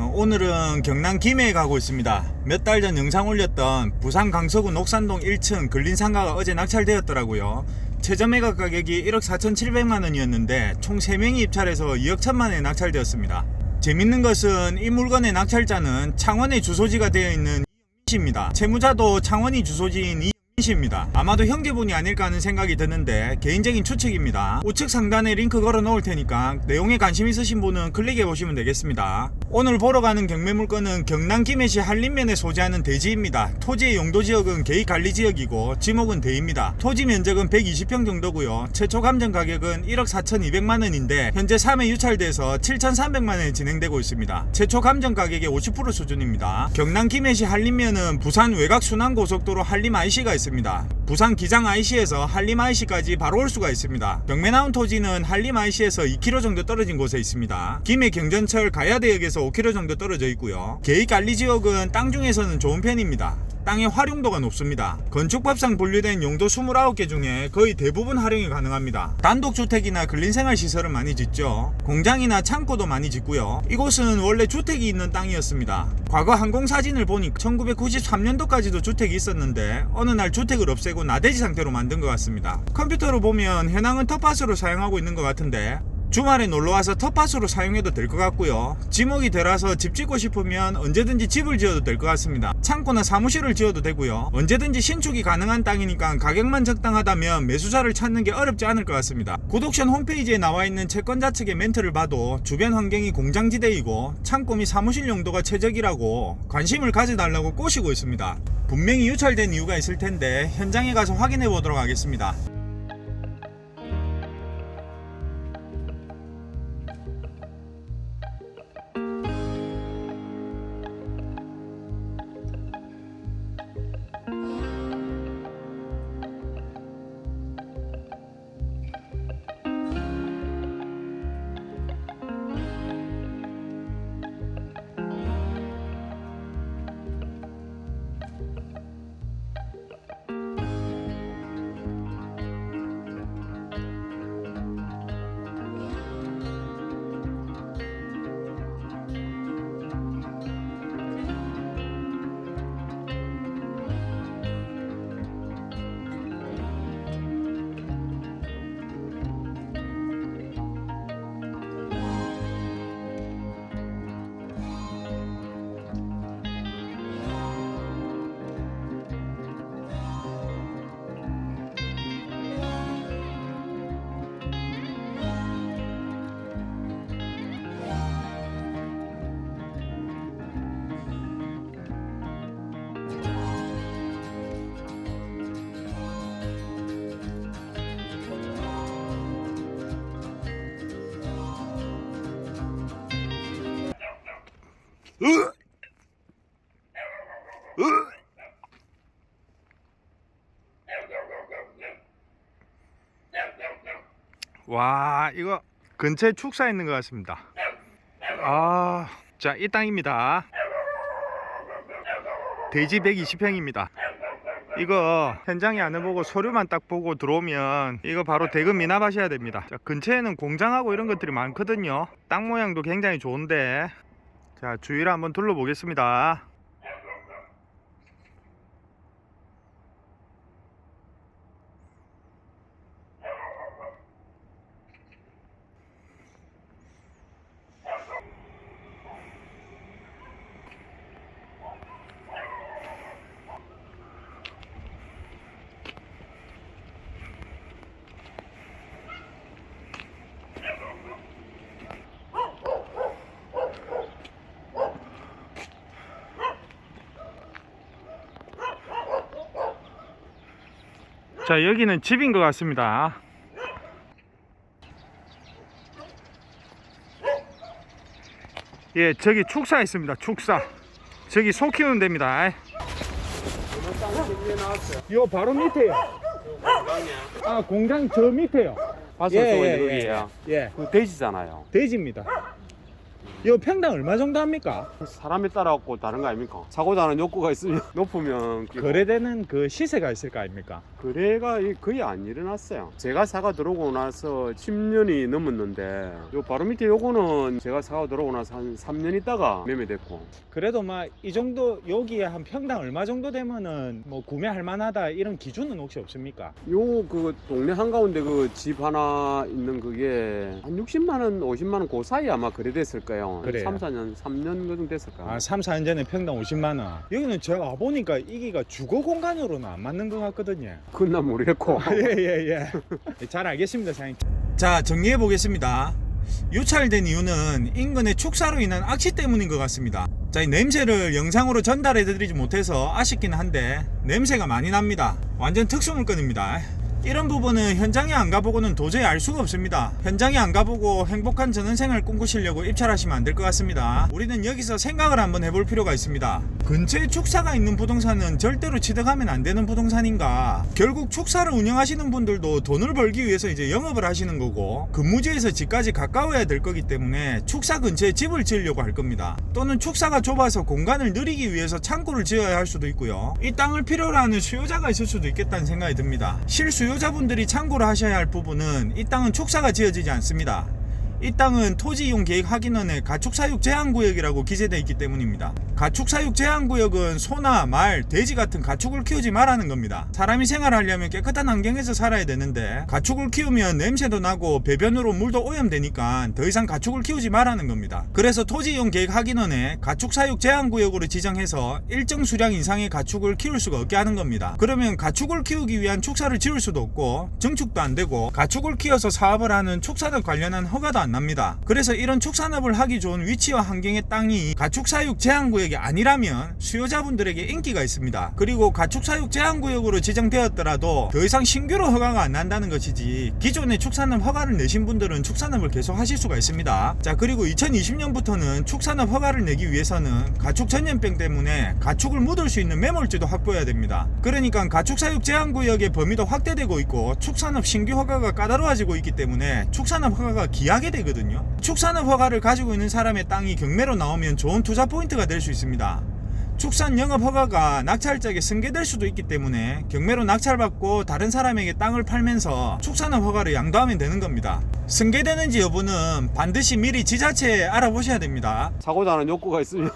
어, 오늘은 경남 김해에 가고 있습니다. 몇 달 전 영상 올렸던 부산 강서구 녹산동 1층 근린상가가 어제 낙찰되었더라고요. 최저 매각 가격이 1억 4,700만 원이었는데 총 3명이 입찰해서 2억 1천만 원에 낙찰되었습니다. 재밌는 것은 이 물건의 낙찰자는 창원에 주소지가 되어 있는 이영민 씨입니다. 채무자도 창원이 주소지인 씨 입니다. 아마도 형제분이 아닐까 하는 생각이 드는데 개인적인 추측입니다. 우측 상단에 링크 걸어 놓을 테니까 내용에 관심 있으신 분은 클릭해 보시면 되겠습니다. 오늘 보러 가는 경매 물건은 경남 김해시 한림면에 소재하는 대지입니다. 토지의 용도 지역은 계획 관리 지역이고 지목은 대입니다. 토지 면적은 120평 정도고요. 최초 감정 가격은 1억 4,200만 원인데 현재 3회 유찰돼서 7,300만 원에 진행되고 있습니다. 최초 감정 가격의 50% 수준입니다. 경남 김해시 한림면은 부산 외곽 순환 고속도로 한림 IC가 있습니다. 부산 기장 IC에서 한림 IC까지 바로 올 수가 있습니다. 경매 나온 토지는 한림 IC에서 2km 정도 떨어진 곳에 있습니다. 김해 경전철 가야대역에서 5km 정도 떨어져 있고요. 계획 관리 지역은 땅 중에서는 좋은 편입니다. 땅의 활용도가 높습니다. 건축법상 분류된 용도 29개 중에 거의 대부분 활용이 가능합니다. 단독주택이나 근린생활 시설은 많이 짓죠. 공장이나 창고도 많이 짓고요. 이곳은 원래 주택이 있는 땅이었습니다. 과거 항공사진을 보니 1993년도까지도 주택이 있었는데 어느 날 주택을 없애고 나대지 상태로 만든 것 같습니다. 컴퓨터로 보면 현황은 텃밭으로 사용하고 있는 것 같은데 주말에 놀러와서 텃밭으로 사용해도 될 것 같고요. 지목이 되라서 집 짓고 싶으면 언제든지 집을 지어도 될 것 같습니다. 창고나 사무실을 지어도 되고요. 언제든지 신축이 가능한 땅이니까 가격만 적당하다면 매수자를 찾는 게 어렵지 않을 것 같습니다. 구독션 홈페이지에 나와 있는 채권자 측의 멘트를 봐도 주변 환경이 공장지대이고 창고 및 사무실 용도가 최적이라고 관심을 가져달라고 꼬시고 있습니다. 분명히 유찰된 이유가 있을 텐데 현장에 가서 확인해 보도록 하겠습니다. 와 이거 근처에 축사 있는 것 같습니다. 아자 이 땅입니다. 대지 120평입니다. 이거 현장에 안 해보고 서류만 딱 보고 들어오면 이거 바로 대금 미납하셔야 됩니다. 자, 근처에는 공장하고 이런 것들이 많거든요. 땅 모양도 굉장히 좋은데 자 주위를 한번 둘러보겠습니다 자 여기는 집인 것 같습니다. 예 저기 축사 있습니다. 축사. 저기 소 키우는 데입니다. 요 바로 밑에요. 아 공장 저 밑에요. 봤어요, 예, 예, 예. 예. 그 돼지잖아요. 돼지입니다 이 평당 얼마 정도 합니까? 사람에 따라 갖고 다른 거 아닙니까? 사고자 하는 욕구가 있으면 높으면 끼고. 거래되는 그 시세가 있을 거 아닙니까? 거래가 이- 거의 안 일어났어요. 제가 사가 들어오고 나서 10년이 넘었는데 요 바로 밑에 요거는 제가 사가 들어오고 나서 한 3년 있다가 매매됐고 그래도 막 이 정도 여기에 한 평당 얼마 정도 되면은 뭐 구매할 만하다 이런 기준은 혹시 없습니까? 요 그 동네 한가운데 그 집 하나 있는 그게 한 60만 원, 50만 원 그 사이 아마 거래됐을 거예요. 그래요? 3, 4년, 3년 정도 됐을 거예요. 아, 3, 4년 전에 평당 50만 원. 여기는 제가 와보니까 이기가 주거 공간으로는 안 맞는 것 같거든요. 그건 난 모르겠고. 예예 예. 잘 알겠습니다, 사장님. 자 정리해 보겠습니다. 유찰된 이유는 인근의 축사로 인한 악취 때문인 것 같습니다. 자, 이 냄새를 영상으로 전달해 드리지 못해서 아쉽긴 한데 냄새가 많이 납니다. 완전 특수 물건입니다. 이런 부분은 현장에 안 가보고는 도저히 알 수가 없습니다. 현장에 안 가보고 행복한 전원생활 꿈꾸시려고 입찰하시면 안 될 것 같습니다. 우리는 여기서 생각을 한번 해볼 필요가 있습니다. 근처에 축사가 있는 부동산은 절대로 취득하면 안 되는 부동산인가? 결국 축사를 운영하시는 분들도 돈을 벌기 위해서 이제 영업을 하시는 거고 근무지에서 집까지 가까워야 될 거기 때문에 축사 근처에 집을 지으려고 할 겁니다. 또는 축사가 좁아서 공간을 늘리기 위해서 창고를 지어야 할 수도 있고요. 이 땅을 필요로 하는 수요자가 있을 수도 있겠다는 생각이 듭니다. 실수요 자분들이 참고를 하셔야 할 부분은 이 땅은 축사가 지어지지 않습니다. 이 땅은 토지 이용 계획 확인원의 가축 사육 제한 구역이라고 기재되어 있기 때문입니다. 가축 사육 제한 구역은 소나 말, 돼지 같은 가축을 키우지 말라는 겁니다. 사람이 생활하려면 깨끗한 환경에서 살아야 되는데 가축을 키우면 냄새도 나고 배변으로 물도 오염되니까 더 이상 가축을 키우지 말라는 겁니다. 그래서 토지 이용 계획 확인원에 가축 사육 제한 구역으로 지정해서 일정 수량 이상의 가축을 키울 수가 없게 하는 겁니다. 그러면 가축을 키우기 위한 축사를 지을 수도 없고 증축도 안 되고 가축을 키워서 사업을 하는 축산업 관련한 허가도 안 납니다. 그래서 이런 축산업을 하기 좋은 위치와 환경의 땅이 가축 사육 제한 구역이 아니라면 수요자분들에게 인기가 있습니다. 그리고 가축 사육 제한 구역으로 지정되었더라도 더 이상 신규로 허가가 안 난다는 것이지 기존의 축산업 허가를 내신 분들은 축산업을 계속 하실 수가 있습니다. 자 그리고 2020년부터는 축산업 허가를 내기 위해서는 가축 전염병 때문에 가축을 묻을 수 있는 매몰지도 확보해야 됩니다. 그러니까 가축 사육 제한 구역의 범위도 확대되고 있고 축산업 신규 허가가 까다로워지고 있기 때문에 축산업 허가가 기하게 되 거든요. 축산업 허가를 가지고 있는 사람의 땅이 경매로 나오면 좋은 투자 포인트가 될 수 있습니다. 축산 영업 허가가 낙찰짝에 승계될 수도 있기 때문에 경매로 낙찰받고 다른 사람에게 땅을 팔면서 축산업 허가를 양도하면 되는 겁니다. 승계되는지 여부는 반드시 미리 지자체에 알아보셔야 됩니다. 사고자 하는 욕구가 있으면